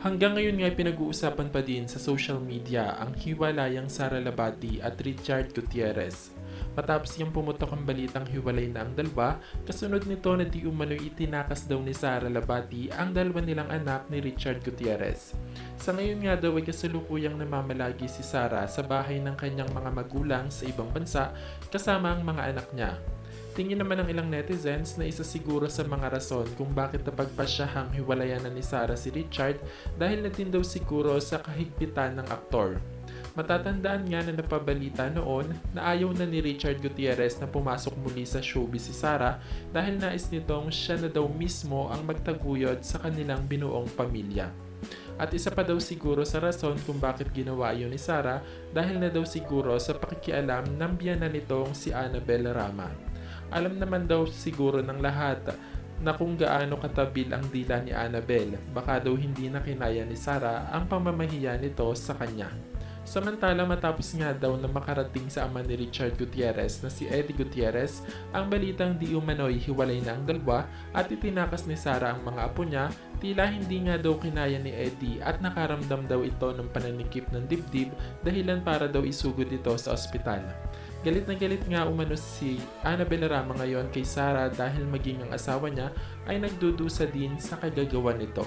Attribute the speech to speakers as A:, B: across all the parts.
A: Hanggang ngayon nga pinag-uusapan pa din sa social media ang hiwalayang Sara Labati at Richard Gutierrez. Matapos niyang pumutok ang balitang hiwalay na ang dalawa, kasunod nito na di umano'y itinakas daw ni Sara Labati ang dalawa nilang anak ni Richard Gutierrez. Sa ngayon nga daw ay kasalukuyang namamalagi si Sara sa bahay ng kanyang mga magulang sa ibang bansa kasama ang mga anak niya. Tingin naman ng ilang netizens na isa siguro sa mga rason kung bakit napagpasyahang hiwalayan na ni Sarah si Richard dahil na din daw siguro sa kahigpitan ng aktor. Matatandaan nga na napabalita noon na ayaw na ni Richard Gutierrez na pumasok muli sa showbiz si Sarah dahil nais nitong siya na daw mismo ang magtaguyod sa kanilang binuong pamilya. At isa pa daw siguro sa rason kung bakit ginawa yun ni Sarah dahil na daw siguro sa pakikialam ng biyanan nitong si Annabel Rama. Alam naman daw siguro ng lahat na kung gaano katabil ang dila ni Annabel, baka daw hindi na kinaya ni Sarah ang pamamahiya nito sa kanya. Samantala matapos nga daw na makarating sa ama ni Richard Gutierrez na si Eddie Gutierrez, ang balitang di umano'y hiwalay na ang dalawa at itinakas ni Sarah ang mga apo niya, tila hindi nga daw kinaya ni Eddie at nakaramdam daw ito ng pananikip ng dibdib dahilan para daw isugod ito sa ospital. Galit na galit nga umano si Annabel Rama ngayon kay Sarah dahil maging ang asawa niya ay nagdudusa din sa kagagawa nito.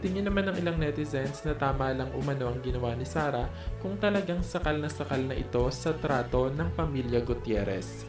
A: Tingin naman ng ilang netizens na tama lang umano ang ginawa ni Sarah kung talagang sakal na sakal na ito sa trato ng pamilya Gutierrez.